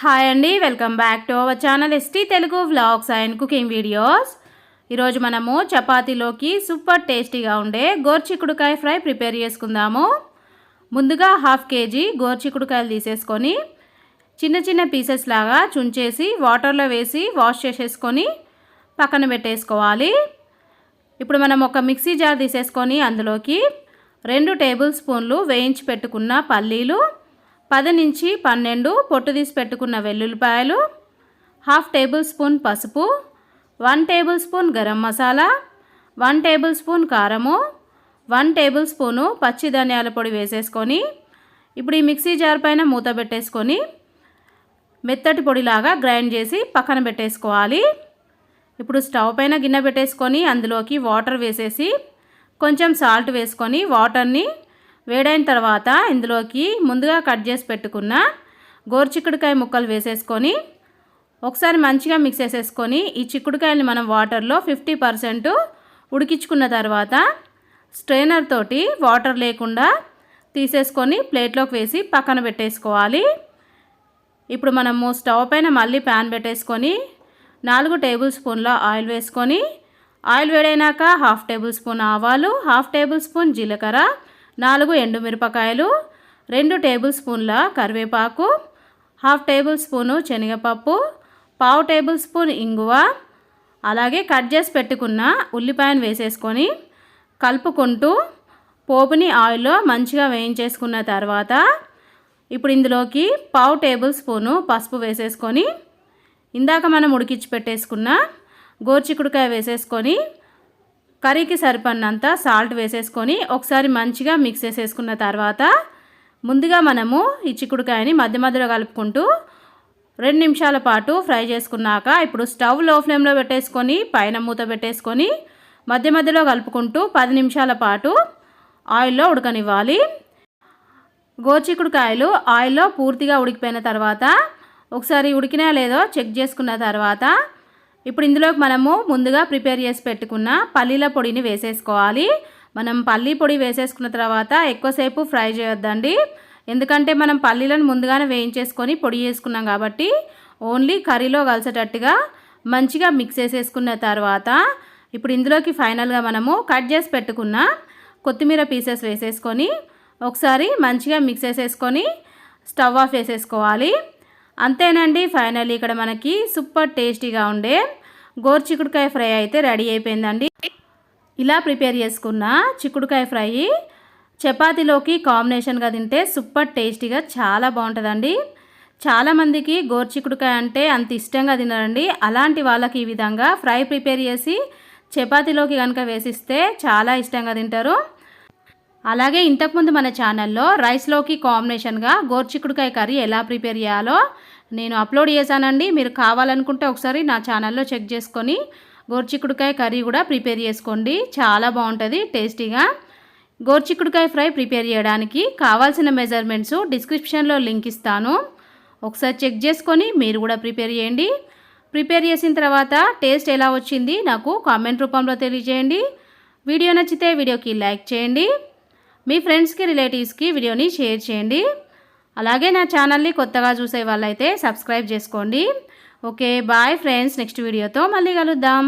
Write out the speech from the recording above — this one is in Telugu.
హాయ్ అండి welcome back to our channel ST Telugu vlogs and cooking videos ఈరోజు మనము చపాతీలోకి సూపర్ టేస్టీగా ఉండే గోర్చిక్కుడుకాయ ఫ్రై ప్రిపేర్ చేసుకుందాము. ముందుగా హాఫ్ కేజీ గోర్చిక్కుడుకాయలు తీసేసుకొని చిన్న చిన్న పీసెస్ లాగా చుంచేసి వాటర్లో వేసి వాష్ చేసేసుకొని పక్కన పెట్టేసుకోవాలి. ఇప్పుడు మనం ఒక మిక్సీ జార్ తీసేసుకొని అందులోకి రెండు టేబుల్ స్పూన్లు వేయించి పెట్టుకున్న పల్లీలు పది నుంచి పన్నెండు పొట్టు తీసి పెట్టుకున్న వెల్లుల్లిపాయలు హాఫ్ టేబుల్ స్పూన్ పసుపు one tablespoon garam masala one tablespoon కారము వన్ టేబుల్ స్పూను పచ్చి ధనియాల పొడి వేసేసుకొని ఇప్పుడు ఈ మిక్సీ జార్ పైన మూత పెట్టేసుకొని మెత్తటి పొడిలాగా గ్రైండ్ చేసి పక్కన పెట్టేసుకోవాలి. ఇప్పుడు స్టవ్ పైన గిన్నె పెట్టేసుకొని అందులోకి వాటర్ వేసేసి కొంచెం సాల్ట్ వేసుకొని వాటర్ని వేడైన తర్వాత ఇందులోకి ముందుగా కట్ చేసి పెట్టుకున్న గోరుచిక్కుడుకాయ ముక్కలు వేసేసుకొని ఒకసారి మంచిగా మిక్స్ చేసేసుకొని ఈ చిక్కుడుకాయని మనం వాటర్లో ఫిఫ్టీ పర్సెంట్ ఉడికించుకున్న తర్వాత స్ట్రైనర్ తోటి వాటర్ లేకుండా తీసేసుకొని ప్లేట్లోకి వేసి పక్కన పెట్టేసుకోవాలి. ఇప్పుడు మనము స్టవ్ పైన మళ్ళీ ప్యాన్ పెట్టేసుకొని నాలుగు టేబుల్ స్పూన్ల ఆయిల్ వేసుకొని ఆయిల్ వేడైనాక హాఫ్ టేబుల్ స్పూన్ ఆవాలు హాఫ్ టేబుల్ స్పూన్ జీలకర్ర నాలుగు ఎండుమిరపకాయలు రెండు టేబుల్ స్పూన్ల కరివేపాకు హాఫ్ టేబుల్ స్పూను శనగపప్పు పావు టేబుల్ స్పూన్ ఇంగువ అలాగే కట్ చేసి పెట్టుకున్న ఉల్లిపాయను వేసేసుకొని కలుపుకుంటూ పోపుని ఆయిల్లో మంచిగా వేయించేసుకున్న తర్వాత ఇప్పుడు ఇందులోకి పావు టేబుల్ స్పూను పసుపు వేసేసుకొని ఇందాక మనం ఉడికించి పెట్టేసుకున్న గోర్చికుడికాయ వేసేసుకొని కర్రీకి సరిపడినంత సాల్ట్ వేసేసుకొని ఒకసారి మంచిగా మిక్స్ చేసేసుకున్న తర్వాత ముందుగా మనము ఈ చిక్కుడుకాయని మధ్య మధ్యలో కలుపుకుంటూ రెండు నిమిషాల పాటు ఫ్రై చేసుకున్నాక ఇప్పుడు స్టవ్లో ఫ్లేమ్లో పెట్టేసుకొని పైన మూత పెట్టేసుకొని మధ్య మధ్యలో కలుపుకుంటూ పది నిమిషాల పాటు ఆయిల్లో ఉడకనివ్వాలి. గోచిక్కుడుకాయలు ఆయిల్లో పూర్తిగా ఉడికిపోయిన తర్వాత ఒకసారి ఉడికినా లేదో చెక్ చేసుకున్న తర్వాత ఇప్పుడు ఇందులోకి మనము ముందుగా ప్రిపేర్ చేసి పెట్టుకున్న పల్లీల పొడిని వేసేసుకోవాలి. మనం పల్లీ పొడి వేసేసుకున్న తర్వాత ఎక్కువసేపు ఫ్రై చేయొద్దండి. ఎందుకంటే మనం పల్లీలను ముందుగానే వేయించేసుకొని పొడి చేసుకున్నాం కాబట్టి ఓన్లీ కర్రీలో కలిసేటట్టుగా మంచిగా మిక్స్ చేసేసుకున్న తర్వాత ఇప్పుడు ఇందులోకి ఫైనల్గా మనము కట్ చేసి పెట్టుకున్న కొత్తిమీర పీసెస్ వేసేసుకొని ఒకసారి మంచిగా మిక్స్ చేసేసుకొని స్టవ్ ఆఫ్ వేసేసుకోవాలి అంతేనండి ఫైనల్ ఇక్కడ మనకి సూపర్ టేస్టీగా ఉండే గోరు ఫ్రై అయితే రెడీ అయిపోయిందండి. ఇలా ప్రిపేర్ చేసుకున్న చిక్కుడుకాయ ఫ్రై చపాతీలోకి కాంబినేషన్గా తింటే సూపర్ టేస్టీగా చాలా బాగుంటుందండి. చాలామందికి గోర్చికుడుకాయ అంటే అంత ఇష్టంగా తినరండి. అలాంటి వాళ్ళకి ఈ విధంగా ఫ్రై ప్రిపేర్ చేసి చపాతీలోకి కనుక వేసిస్తే చాలా ఇష్టంగా తింటారు. అలాగే ఇంతకుముందు మన ఛానల్లో రైస్లోకి కాంబినేషన్గా గోర్చికుడుకాయ కర్రీ ఎలా ప్రిపేర్ చేయాలో నేను అప్లోడ్ చేశానండి. మీరు కావాలనుకుంటే ఒకసారి నా ఛానల్లో చెక్ చేసుకొని గోర్చికుడుకాయ కర్రీ కూడా ప్రిపేర్ చేసుకోండి. చాలా బాగుంటుంది టేస్టీగా. గోర్చికుడుకాయ ఫ్రై ప్రిపేర్ చేయడానికి కావాల్సిన మెజర్మెంట్స్ డిస్క్రిప్షన్లో లింక్ ఇస్తాను. ఒకసారి చెక్ చేసుకొని మీరు కూడా ప్రిపేర్ చేయండి. ప్రిపేర్ చేసిన తర్వాత టేస్ట్ ఎలా వచ్చింది నాకు కామెంట్ రూపంలో తెలియజేయండి. వీడియో నచ్చితే వీడియోకి లైక్ చేయండి. మీ ఫ్రెండ్స్కి రిలేటివ్స్కి వీడియోని షేర్ చేయండి. అలాగే నా ఛానల్ని కొత్తగా చూసే వాళ్ళైతే సబ్స్క్రైబ్ చేసుకోండి. Okay bye friends. నెక్స్ట్ వీడియోతో మళ్ళీ కలుద్దాం.